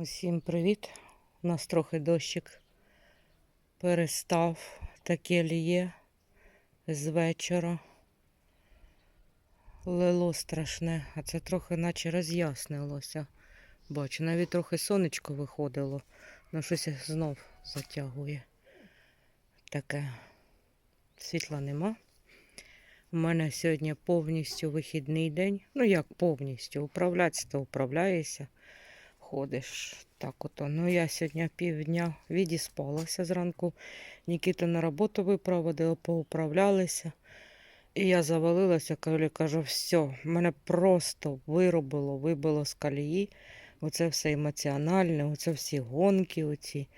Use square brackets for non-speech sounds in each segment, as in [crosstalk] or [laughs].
Усім привіт. У нас трохи дощик перестав таке ліє з вечора. Лило страшне, а це трохи наче роз'яснилося. Бачу, навіть трохи сонечко виходило, але щось знов затягує. Таке світла нема. У мене сьогодні повністю вихідний день. Ну як повністю? Управлятися то управляєшся. Ходиш так ото. Ну я сьогодні півдня відіспалася зранку. Нікіта на роботу випроводила, поуправлялися. І я завалилася, коли кажу, все, мене просто виробило, вибило з колії. Оце все емоціональне, оце всі гонки оці.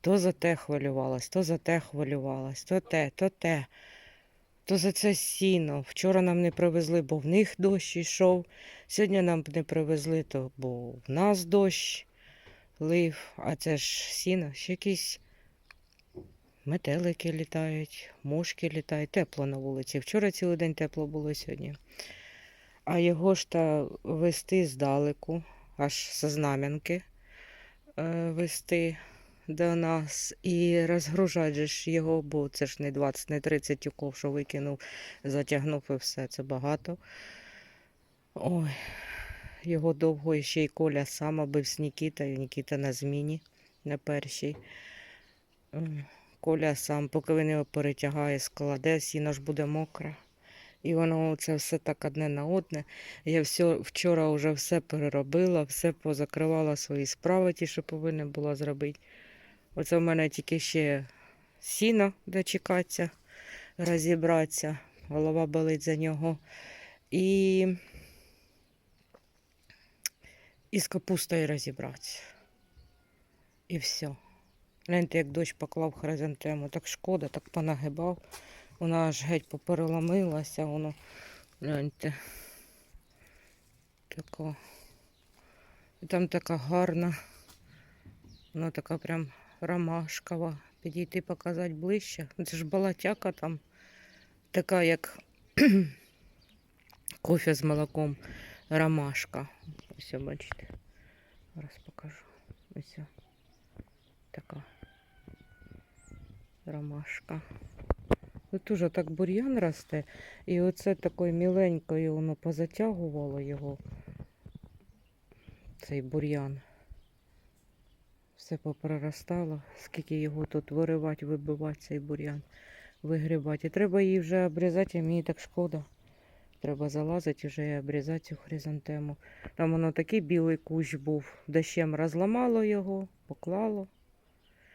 То за те хвилювалась, то за те хвилювалась, то те, то те. То за це сіно. Вчора нам не привезли, бо в них дощ йшов. Сьогодні нам не привезли, то бо в нас дощ лив, а це ж сіно, ще якісь метелики літають, мошки літають, тепло на вулиці. Вчора цілий день тепло було сьогодні. А його ж та вести здалеку, аж з знам'янки е, вести до нас і ж його, бо це ж не 20, не 30 тюков, що викинув, затягнув і все, це багато. Ой, його довго і ще й Коля сам бив з Нікітою, Нікіта на зміні на першій. Коля сам, поки він його перетягає, складе, сіно ж буде мокре. І воно це все так одне на одне. Я все, вчора вже все переробила, все позакривала свої справи, ті, що повинна була зробити. Оце в мене тільки ще сіно дочекатися, розібратися. Голова болить за нього. І, і з капустою розібратися. І все. Гляньте, як дощ поклав хризантему. Так шкода, так понагибав. Вона аж геть попереломилася, воно, гляньте. Тако. І там така гарна. Вона така прям ромашкова. Підійти показати ближче. Це ж балатяка там. Така, як [clears throat] кофе з молоком. Ромашка. Ось, бачите. Зараз покажу. Ось. Така ромашка. Тут теж так бур'ян росте, і оце такою міленькою воно позатягувало його, цей бур'ян. Все попроростало, скільки його тут виривати, вибивати цей бур'ян, вигрібати. І треба її вже обрізати, а мені так шкода. Треба залазити вже і обрізати цю хризантему. Там воно такий білий кущ був, дощем розламало його, поклало.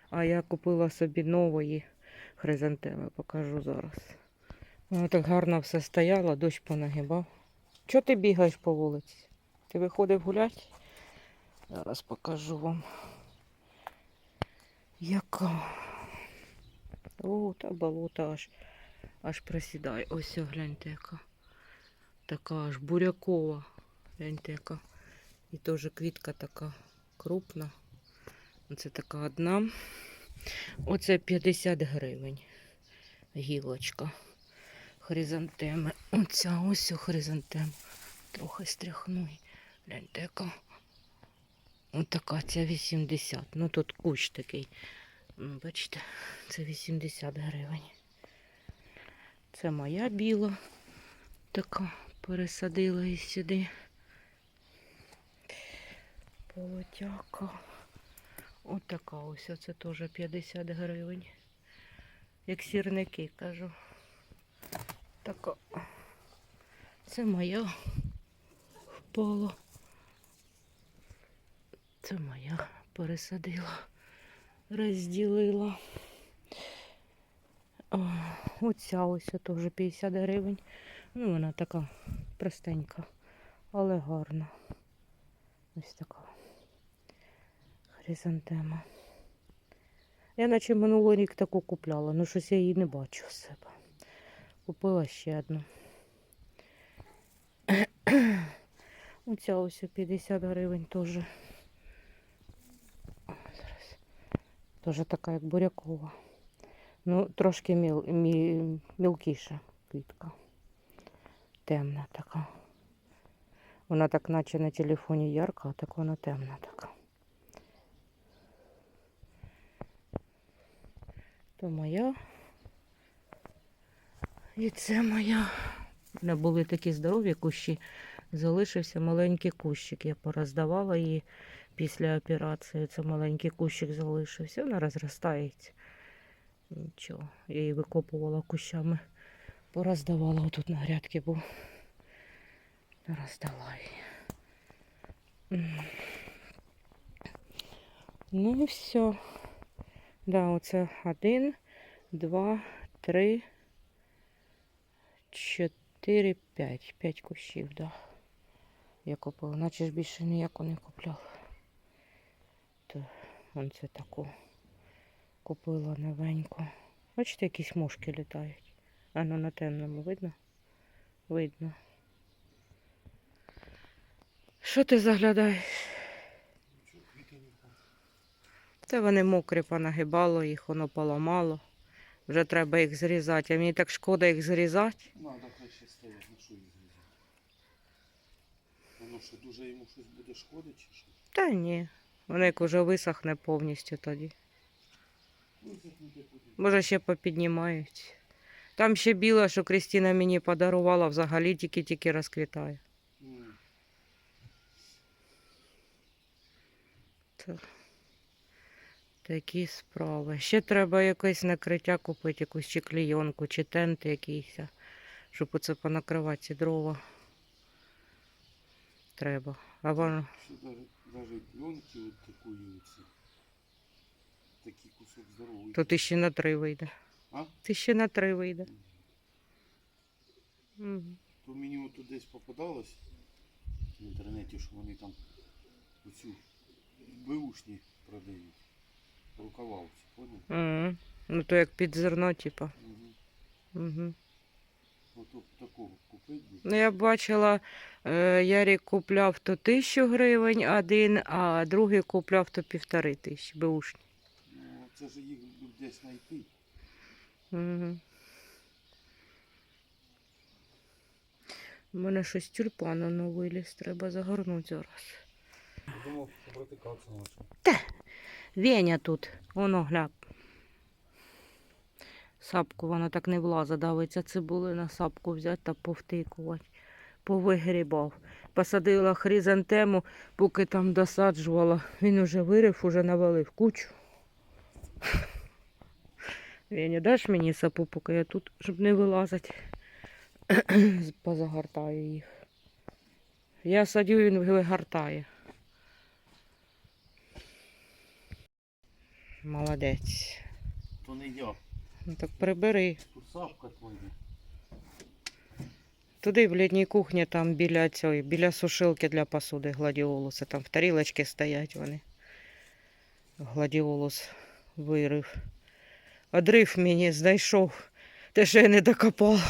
А я купила собі нової хризантеми, покажу зараз. Воно так гарно все стояло, дощ понагибав. Чого ти бігаєш по вулиці? Ти виходив гуляти? Зараз покажу вам. Яка? О, та болото аж, аж просідає. Ось гляньте яка. Така аж бурякова. Гляньте яка. І теж квітка така крупна. Це така одна. Оце 50 гривень. Гілочка. Хризантеми. Оця ось хризантем. Трохи стряхну. Гляньте, яка. Ось така, ця 80. Ну тут кущ такий. Бачите, це 80 гривень. Це моя біла. Така пересадила її сюди. Полотяка. От така ось, оце теж 50 гривень. Як сірники, кажу. Така. Це моя впала. Це моя пересадила, розділила. Оця ось теж 50 гривень. Ну, вона така простенька, але гарна. Ось така хризантема. Я наче минулий рік таку купляла, ну щось я її не бачу в себе. Купила ще одну. Оця ось 50 гривень теж. Тоже така, як бурякова. Ну, трошки міл, міл, мілкіша квітка. Темна така. Вона так наче на телефоні ярка, а так вона темна така. То моя. І це моя. Не були такі здорові кущі. Залишився маленький кущик. Я пороздавала її після операції. Це маленький кущик залишився. Вона розростається. Нічого. Я її викопувала кущами. Пороздавала. Отут на грядки був. Роздала її. Ну і все. Да, оце один, два, три, чотири, п'ять. П'ять кущів, да. Я купила. Наче ж більше ніяку не купляла. То он це таку купила новеньку. Бачите, якісь мушки літають. А ну на темному видно? Видно. Що ти заглядаєш? Та вони мокрі, понагибало їх, воно поламало. Вже треба їх зрізати. А мені так шкода їх зрізати. Надо хай ще стоять, на що їх зрізати? Воно що дуже йому щось буде шкодити чи що? Та ні. Воно як уже висохне повністю тоді. Може, ще попіднімають. Там ще біла, що Крістіна мені подарувала, взагалі тільки-тільки розквітає. Такі справи. Ще треба якесь накриття купити, якусь чи клійонку, чи тент якийсь, щоб оце понакривати дрова. Треба. А воно. Що даже, даже пленки от такої оці. Такий кусок здоровий. То ти ще на три вийде. А? Ти ще на три вийде. Мгм. То мені от тут десь попадалось в інтернеті, що вони там оцю беушні продають. Рукававці, поняв? Мгм. Ну то як під зерно, типа. Угу. Угу. Такого купити. Ну, я бачила, е, Ярік купляв то тисячу гривень один, а другий купляв то півтори тисячі беушні. Ну, це ж їх десь знайти. Угу. У мене щось тюльпану на виліз, треба загорнути зараз. Думав. Веня тут, воно гляб. Сапку вона так не влаза, давиться цибулина, сапку взяти та повтикувати. Повигрібав. Посадила хризантему, поки там досаджувала. Він уже вирив, уже навалив кучу. Веня, даш мені сапу, поки я тут, щоб не вилазити. Позагортаю їх. Я садю, він вигортає. Молодець. То не я. Ну так прибери. Сапка твоя. Туди в літній кухні, там біля цієї, біля сушилки для посуди гладіолуси. Там в тарілочки стоять вони. Гладіолус вирив. Одрив мені знайшов. Те, що я не докопала.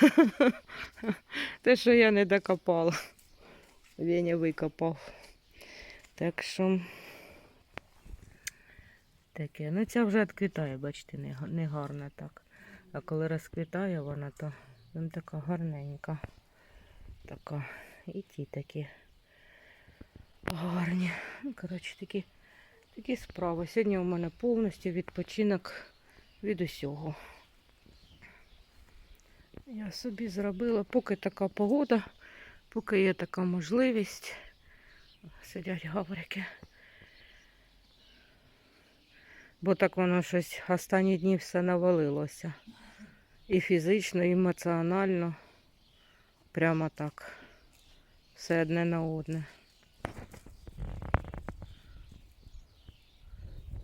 [laughs] Те, що я не докопала. Веня викопав. Так що. Таке. Ну ця вже відквітає, бачите, не, гарна так. А коли розквітає вона, то вона така гарненька. Така. І ті такі гарні. Ну, коротше, такі, такі справи. Сьогодні у мене повністю відпочинок від усього. Я собі зробила, поки така погода, поки є така можливість. Сидять гаврики. Бо так воно щось останні дні все навалилося. І фізично, і емоціонально. Прямо так. Все одне на одне.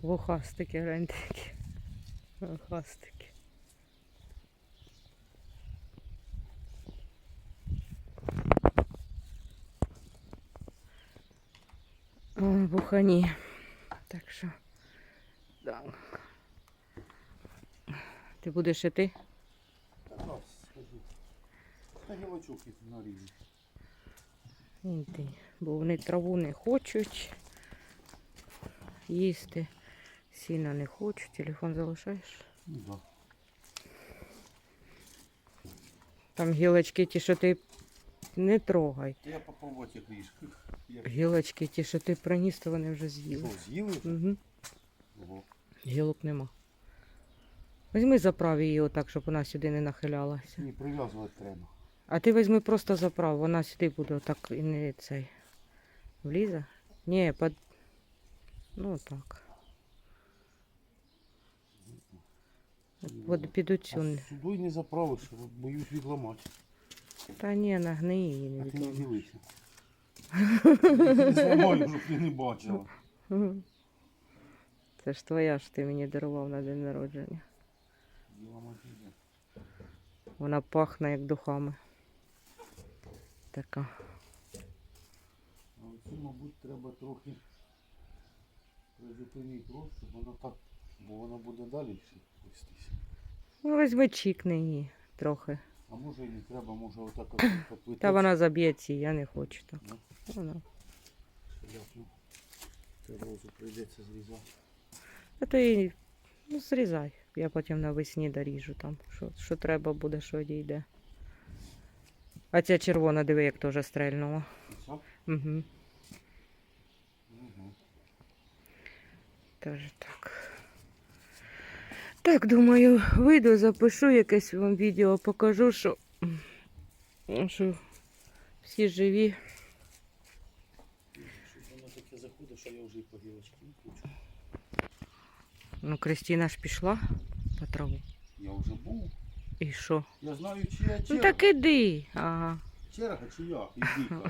Вухастики, гляньте які. Вухастики. Ой, бухані. Так що. Да. Ти будеш іти? Та скажу. Та гілочок їх. Йди, бо вони траву не хочуть їсти, сіна не хочуть, телефон залишаєш. Ну да. Там гілочки ті, що ти не трогай. Я попробувати як ріж. Гілочки ті, що ти приніс, то вони вже з'їли. Що, з'їли? Угу. Ого. Гілок нема. Візьми заправ її отак, щоб вона сюди не нахилялася. Ні, прив'язувати треба. А ти візьми просто заправ, вона сюди буде отак і не цей. Влізе? Ні, под... ну так. От під оцю. Сюди й не заправиш, боюсь відламати. Та ні, нагни її не А ти не дивися. [laughs] Зламаю, щоб ти не бачила. Це ж твоя ж ти мені дарував на день народження. Вона пахне як духами. Така. А оцю, мабуть, треба трохи призупинити рост, щоб вона так, бо вона буде далі ще плестись. Ну, візьми чікни її трохи. А може і не треба, може отак от [clears throat] поплететься. Та вона заб'ється, я не хочу так. Ну. Вона. Шляпну. Це розу прийдеться зрізати. А то і ну, зрізай. Я потім навесні доріжу там. Що, що треба буде, що дійде. А ця червона, диви, як теж стрельнула. Угу. Угу. Теж так. Так, думаю, вийду, запишу якесь вам відео, покажу, що, що всі живі. Щось воно таке заходить, що я вже і по гілочки не хочу. Ну, Кристина ж пішла по траву. Я вже був. І що? Я знаю, чия Ну черга. так іди. Ага. Черга чи як? Іди. [laughs]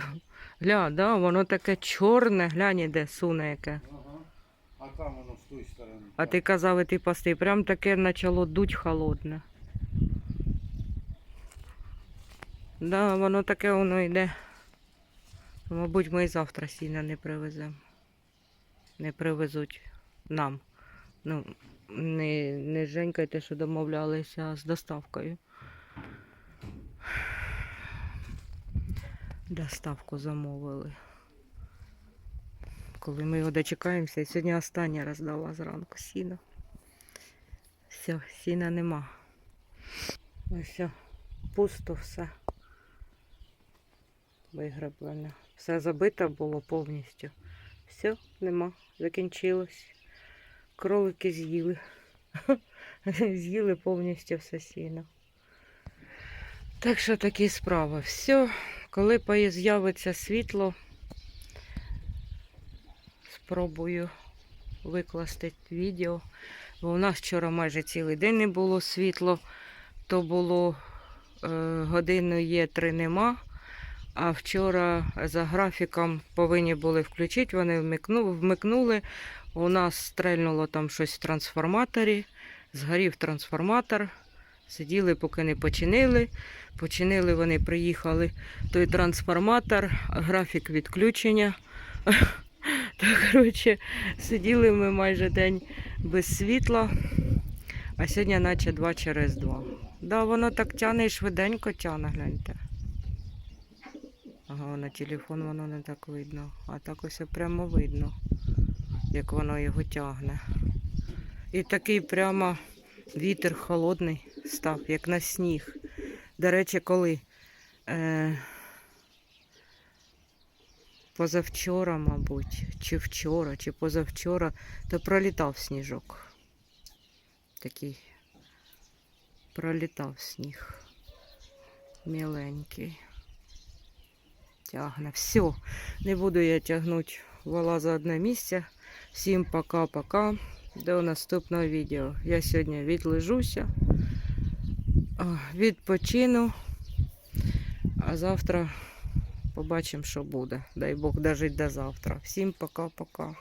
Гля, да, воно таке чорне, глянь, іде суне яке. Ага. А там воно з тої сторони. А ти казав, іти пасти. Прям таке почало дуть холодне. Да, воно таке воно йде. Мабуть, ми і завтра сіна не привеземо. Не привезуть нам. Ну, не, не Женька, те, що домовлялися, з доставкою. Доставку замовили. Коли ми його дочекаємося, і сьогодні останнє роздала зранку сіно. Все, сіна нема. Ось все, пусто все. Виграблено. Все забито було повністю. Все, нема. Закінчилось. Кролики з'їли. [laughs] з'їли повністю все сіно. Так що такі справи. Все, коли з'явиться світло, спробую викласти відео. Бо у нас вчора майже цілий день не було світло. То було е, годину є, три нема. А вчора за графіком повинні були включити, вони вмикну, вмикнули. У нас стрельнуло там щось в трансформаторі, згорів трансформатор. Сиділи, поки не починили. Починили вони, приїхали той трансформатор, графік відключення. [laughs] Так, коротше, сиділи ми майже день без світла, а сьогодні наче два через два. Да, воно так тяне і швиденько тяне, гляньте. Ага, на телефон воно не так видно. А так ось прямо видно, як воно його тягне. І такий прямо вітер холодний став, як на сніг. До речі, коли е, позавчора, мабуть, чи вчора, чи позавчора, то пролітав сніжок. Такий пролітав сніг. Міленький. Тягне. Все, не буду я тягнути вала за одне місце. Всім пока-пока. До наступного відео. Я сьогодні відлежуся, відпочину, а завтра побачимо, що буде. Дай Бог дожити до завтра. Всім пока-пока.